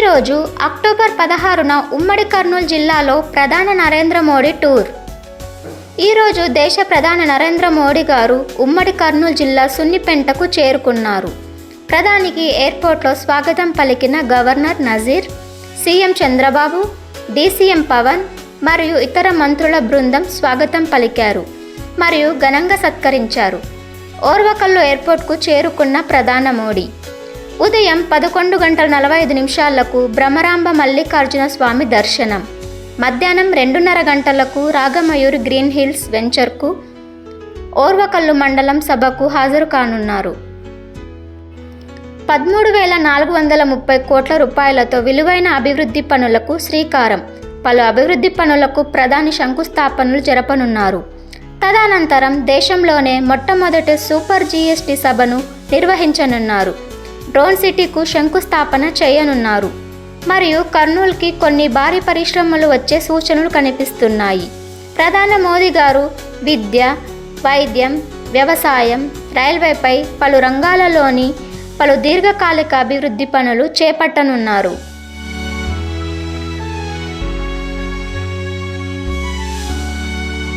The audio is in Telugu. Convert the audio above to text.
ఈరోజు అక్టోబర్ పదహారున ఉమ్మడి కర్నూలు జిల్లాలో ప్రధాన నరేంద్ర మోడీ టూర్. ఈరోజు దేశ ప్రధాని నరేంద్ర మోడీ గారు ఉమ్మడి కర్నూలు జిల్లా సున్నిపెంటకు చేరుకున్నారు. ప్రధానికి ఎయిర్పోర్ట్లో స్వాగతం పలికిన governor Nazeer CM Chandrababu DCM Pavan మరియు ఇతర మంత్రుల బృందం స్వాగతం పలికారు మరియు ఘనంగా సత్కరించారు. ఓర్వకల్లు ఎయిర్పోర్ట్కు చేరుకున్న ప్రధాన మోడీ. ఉదయం పదకొండు గంటల నలభై ఐదు నిమిషాలకు భ్రమరాంబ మల్లికార్జున స్వామి దర్శనం. మధ్యాహ్నం రెండున్నర గంటలకు రాగమయూర్ గ్రీన్ హిల్స్ వెంచర్కు ఓర్వకల్లు మండలం సభకు హాజరు కానున్నారు పదమూడు వేల నాలుగు వందల ముప్పై కోట్ల రూపాయలతో విలువైన అభివృద్ధి పనులకు శ్రీకారం. పలు అభివృద్ధి పనులకు ప్రధాని శంకుస్థాపనలు జరపనున్నారు. తదనంతరం దేశంలోనే మొట్టమొదటి సూపర్ జీఎస్టీ సభను నిర్వహించనున్నారు. డ్రోన్ సిటీకు శంకుస్థాపన చేయనున్నారు. మరియు కర్నూలుకి కొన్ని భారీ పరిశ్రమలు వచ్చే సూచనలు కనిపిస్తున్నాయి. ప్రధాని మోదీ గారు విద్య వైద్యం వ్యవసాయం రైల్వేపై పలు రంగాలలోని పలు దీర్ఘకాలిక అభివృద్ధి పనులు చేపట్టనున్నారు.